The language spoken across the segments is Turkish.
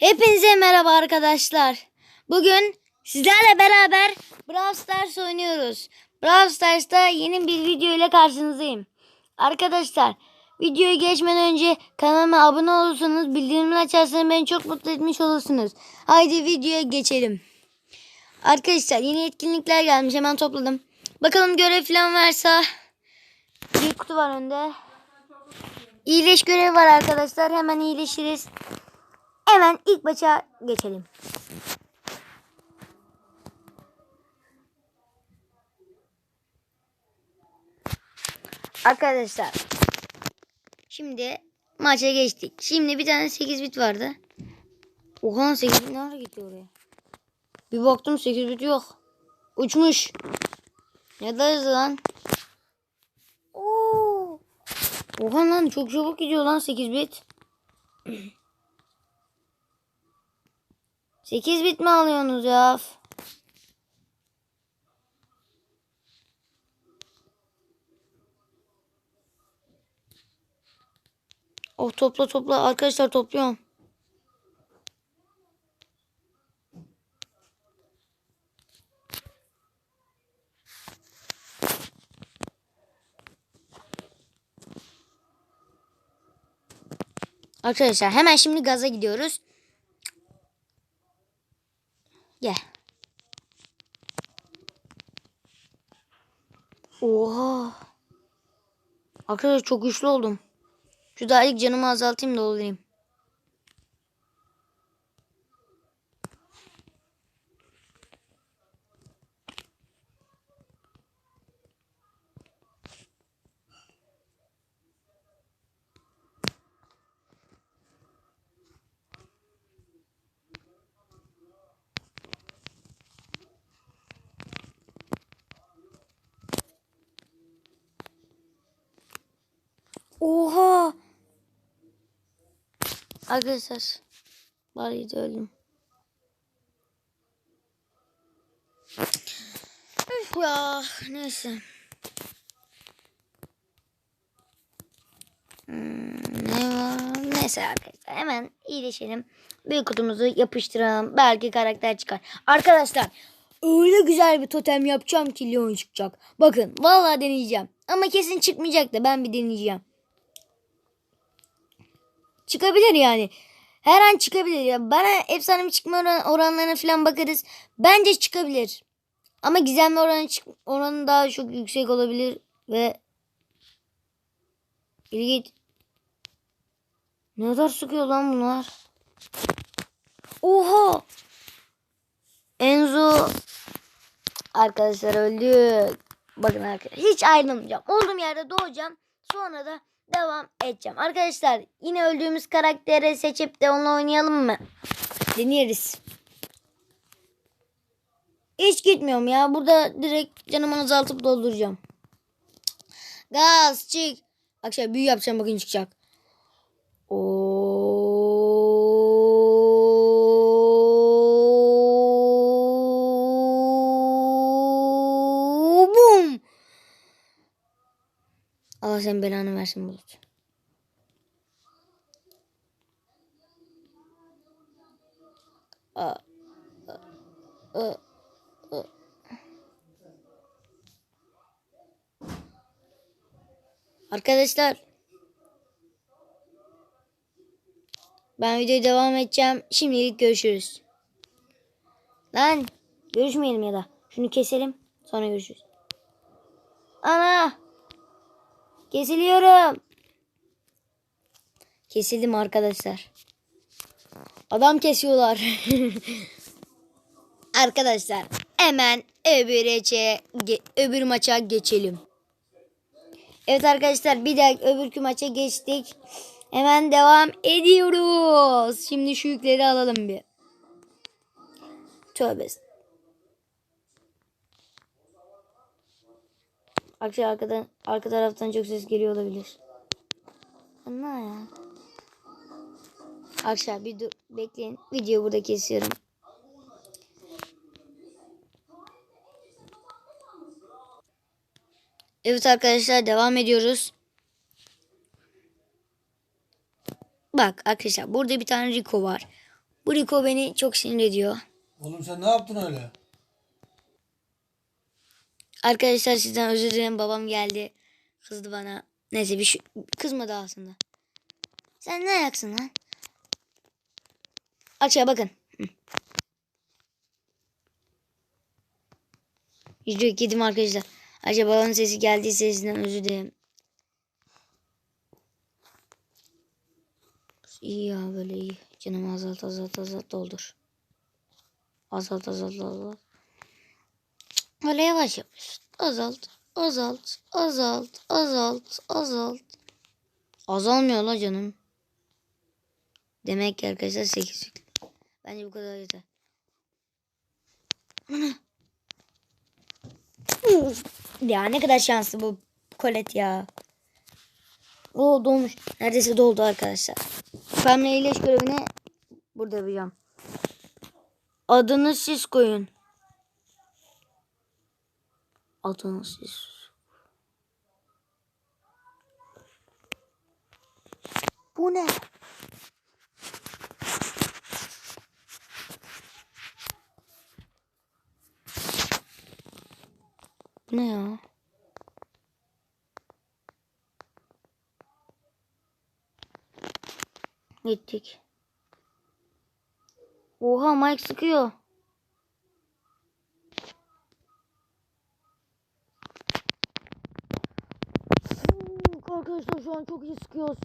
Hepinize merhaba arkadaşlar. Bugün sizlerle beraber Brawl Stars oynuyoruz. Brawl Stars'ta yeni bir video ile karşınızdayım. Arkadaşlar videoyu geçmeden önce kanalıma abone olursanız bildirimleri açarsanız beni çok mutlu etmiş olursunuz. Haydi videoya geçelim. Arkadaşlar yeni etkinlikler gelmiş hemen topladım. Bakalım görev falan varsa bir kutu var önde. İyileş görevi var arkadaşlar. Hemen iyileşiriz. Hemen ilk maça geçelim. Arkadaşlar. Şimdi maça geçtik. Şimdi bir tane 8 bit vardı. Oha 8 bit ne ara gitti oraya? Bir baktım 8 bit yok. Uçmuş. Ne da hızlı lan. Oo. Oha lan çok çabuk gidiyor lan 8 bit. 8 bit mi alıyorsunuz ya? Oh topla topla arkadaşlar topluyorum. Arkadaşlar hemen şimdi gaza gidiyoruz. Gel. Oha. Arkadaşlar çok güçlü oldum. Şu da ilk canımı azaltayım da olayım. Oha. Arkadaşlar. Bari de öldüm. Üf ya neyse. Hmm, ne var? Neyse arkadaşlar hemen iyileşelim. Büyük kutumuzu yapıştıralım. Belki karakter çıkar. Arkadaşlar öyle güzel bir totem yapacağım ki Leon çıkacak. Bakın vallahi deneyeceğim. Ama kesin çıkmayacak da ben bir deneyeceğim. Çıkabilir yani. Her an çıkabilir ya. Bana efsane bir çıkma oran, oranlarına falan bakarız. Bence çıkabilir. Ama gizemli oranı çık oranı daha çok yüksek olabilir ve ilginç. Ne kadar sıkıyor lan bunlar? Oha! Enzo arkadaşlar öldü. Bakın arkadaşlar hiç ayrılmayacağım. Olduğum yerde doğacağım. Sonra da devam edeceğim. Arkadaşlar yine öldüğümüz karakteri seçip de onunla oynayalım mı? Deneriz. Hiç gitmiyorum ya. Burada direkt canımı azaltıp dolduracağım. Gaz çık. Akşam büyü yapacağım bakın çıkacak. Oo, Allah sen belanı versin Bulut. Arkadaşlar ben videoya devam edeceğim. Şimdilik görüşürüz. Lan görüşmeyelim ya da şunu keselim sonra görüşürüz. Ana Kesiliyorum. Kesildim arkadaşlar. Adam kesiyorlar. arkadaşlar hemen öbür, maça, öbür maça geçelim. Evet arkadaşlar bir dakika öbürkü maça geçtik. Hemen devam ediyoruz. Şimdi şu yükleri alalım bir. Tövbe. Arkadaşlar arkadan, arka taraftan çok ses geliyor olabilir. Anla ya. Arkadaşlar bir dur bekleyin. Videoyu burada kesiyorum. Evet arkadaşlar devam ediyoruz. Bak arkadaşlar burada bir tane Rico var. Bu Rico beni çok sinir ediyor. Oğlum sen ne yaptın öyle? Arkadaşlar sizden özür dilerim. Babam geldi. Kızdı bana. Neyse bir şey kızmadı aslında. Sen ne ayaksın lan? Aşağı bakın. Video yedim arkadaşlar. Acaba babamın sesi geldiyse sizden özür dilerim. İyi ya böyle iyi. Canımı azalt azalt azalt doldur. Azalt azalt azalt. Öyle yavaş yavaş. Azalt, azalt, azalt, azalt, azalt. Azalmıyor la canım. Demek ki arkadaşlar 8 yüklü. Bence bu kadar yeter. Ya ne kadar şanslı bu kolet ya. O dolmuş. Neredeyse doldu arkadaşlar. Pembe iyileş görevini burada yapacağım. Adını siz koyun. Adını siz. Bu ne? Ne ya? Gittik. Oha Mike sıkıyor. Arkadaşlar şu an çok iyi sıkıyoruz.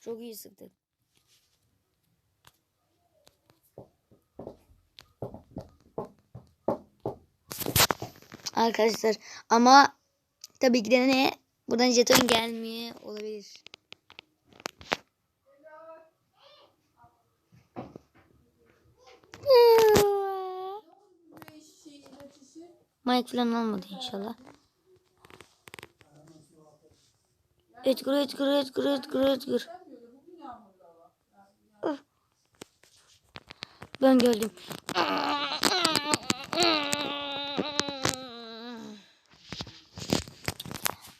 Çok iyi sıktık. Arkadaşlar ama tabii ki de ne buradan jeton gelmeye olabilir. Mike falan olmadı inşallah. Ötkür ötkür ötkür ötkür ötkür. Ben gördüm.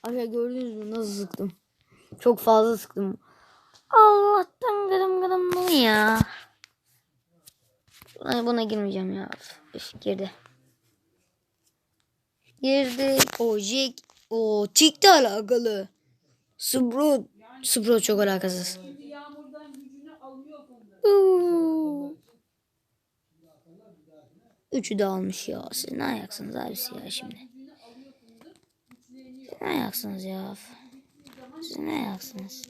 Aşağı gördünüz mü nasıl sıktım? Çok fazla sıktım. Allah'tan gıdım gıdım ya. Buna, buna girmeyeceğim ya. Üf, girdi. Girdi. O Jack. O Tick'le alakalı. Spro. Spro çok alakasız. Üçü de almış ya. Siz ne ayaksınız abisi ya şimdi? Siz ne ayaksınız ya? Siz ne ayaksınız?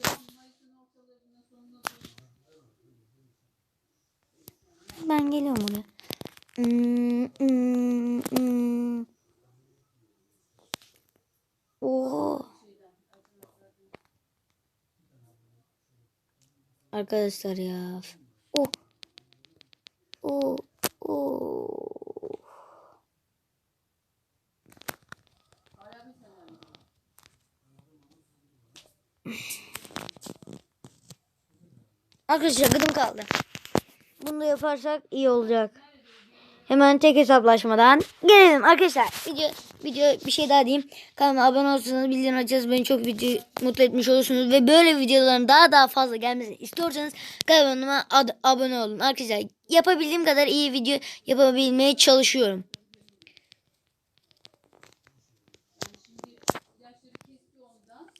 Ben geliyorum buraya. Hmm, hmm, hmm. Oha. Arkadaşlar ya. Oh. Oh. Oh. Arkadaşlar gıdım kaldı. Bunu yaparsak iyi olacak. Hemen tek hesaplaşmadan gelelim arkadaşlar. Video video bir şey daha diyeyim. Kanalıma abone olursanız bildirim açarsanız beni çok video mutlu etmiş olursunuz ve böyle videoların daha daha fazla gelmesini istiyorsanız kanalıma ad- abone olun. Arkadaşlar yapabildiğim kadar iyi video yapabilmeye çalışıyorum.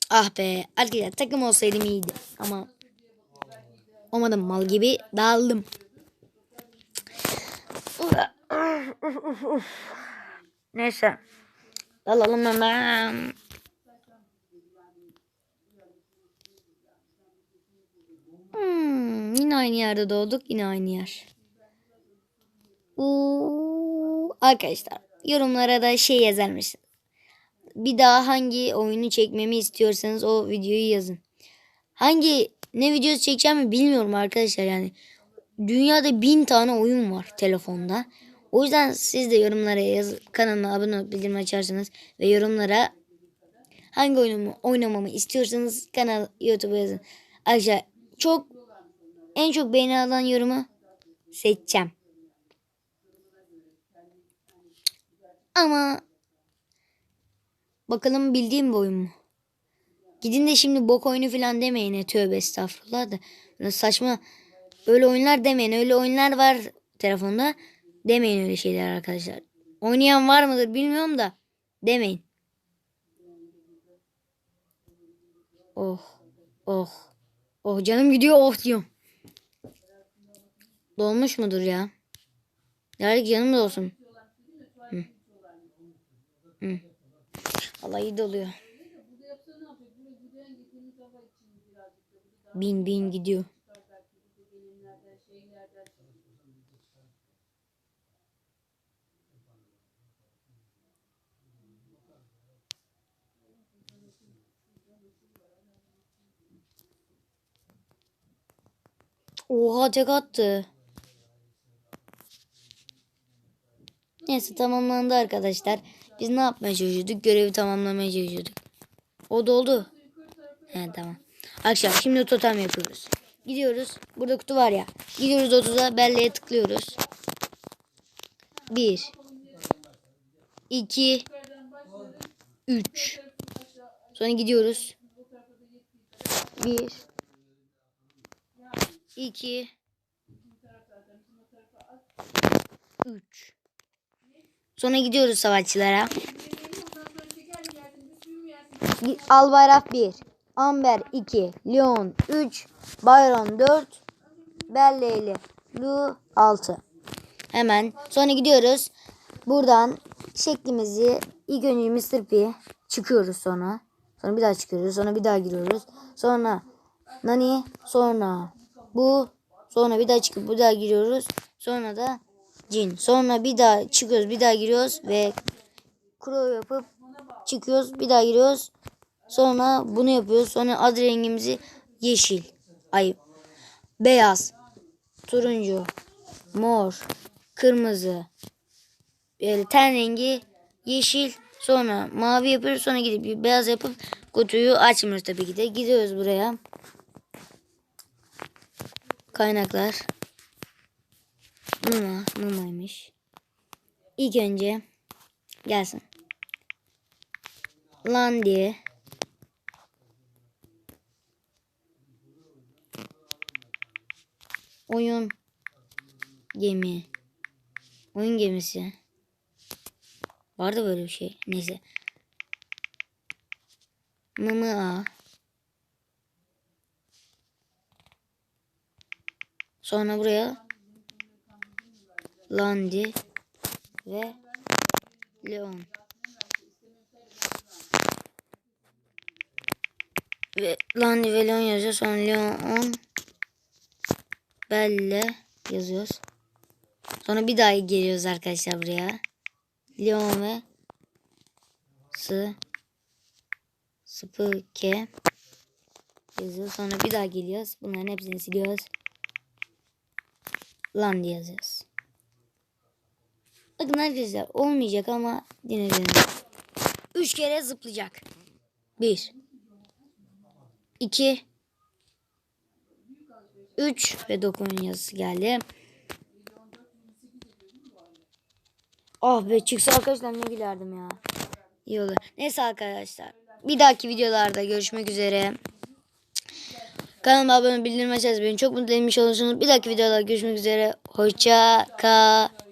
Ah be arkadaşlar takım olsaydım iyiydi ama olmadım mal gibi dağıldım. Neyse. Alalım hemen. Hmm, yine aynı yerde doğduk. Yine aynı yer. Oo, arkadaşlar yorumlara da şey yazar? Bir daha hangi oyunu çekmemi istiyorsanız o videoyu yazın. Hangi ne videosu çekeceğimi bilmiyorum arkadaşlar yani. Dünyada bin tane oyun var telefonda. O yüzden siz de yorumlara yaz, kanalıma abone olup bildirim açarsanız ve yorumlara hangi oyunumu oynamamı istiyorsanız kanal YouTube'a yazın. Ayrıca çok en çok beğeni alan yorumu seçeceğim. Ama bakalım bildiğim bir oyun mu? Gidin de şimdi bok oyunu falan demeyin. E, tövbe estağfurullah da. Saçma öyle oyunlar demeyin. Öyle oyunlar var telefonda. Demeyin öyle şeyler arkadaşlar. Oynayan var mıdır bilmiyorum da. Demeyin. Oh. Oh. Oh canım gidiyor oh diyorum. Dolmuş mudur ya? Yarın canım da olsun. Hı. Hı. Allah iyi doluyor. Bin bin gidiyor. Oha tek attı. Neyse tamamlandı arkadaşlar. Biz ne yapmaya çalışıyorduk? Görevi tamamlamaya çalışıyorduk. O doldu. He tamam. Akşam şimdi totem yapıyoruz. Gidiyoruz. Burada kutu var ya. Gidiyoruz 30'a belleğe tıklıyoruz. 1 2 3 Sonra gidiyoruz. 1 2 3 Sonra gidiyoruz savaşçılara. Al bayrak 1, Amber 2, Leon 3, Byron 4, Belleyli Lu 6. Hemen sonra gidiyoruz. Buradan şeklimizi ilk önce Mr. P çıkıyoruz sonra. Sonra bir daha çıkıyoruz. Sonra bir daha giriyoruz. Sonra Nani. Sonra bu. Sonra bir daha çıkıp bir daha giriyoruz. Sonra da Cin. Sonra bir daha çıkıyoruz. Bir daha giriyoruz. Ve Crow yapıp çıkıyoruz. Bir daha giriyoruz. Sonra bunu yapıyoruz. Sonra ad rengimizi yeşil. Ay beyaz. Turuncu. Mor. Kırmızı. Böyle ten rengi yeşil. Sonra mavi yapıyoruz. Sonra gidip beyaz yapıp kutuyu açmıyoruz tabii ki de. Gidiyoruz buraya. Kaynaklar. Numa. Numa'ymış. İlk önce gelsin. Lan diye. Oyun gemi. Oyun gemisi. Vardı böyle bir şey. Neyse. Mımı Sonra buraya Landi ve Leon. Ve Landi ve Leon yazıyor. Sonra Leon Belle yazıyoruz. Sonra bir daha geliyoruz arkadaşlar buraya. Leon ve S Spike yazıyoruz. Sonra bir daha geliyoruz. Bunların hepsini siliyoruz. Lan diye yazıyoruz. Bakın arkadaşlar olmayacak ama yine. Üç kere zıplayacak. Bir. iki, Üç ve dokun yazısı geldi. Ah be çıksa arkadaşlar ne gülerdim ya. İyi olur. Neyse arkadaşlar. Bir dahaki videolarda görüşmek üzere. Kanalıma abone bildirim açarsanız beni çok mutlu etmiş olursunuz. Bir dahaki videoda görüşmek üzere. Hoşça kalın.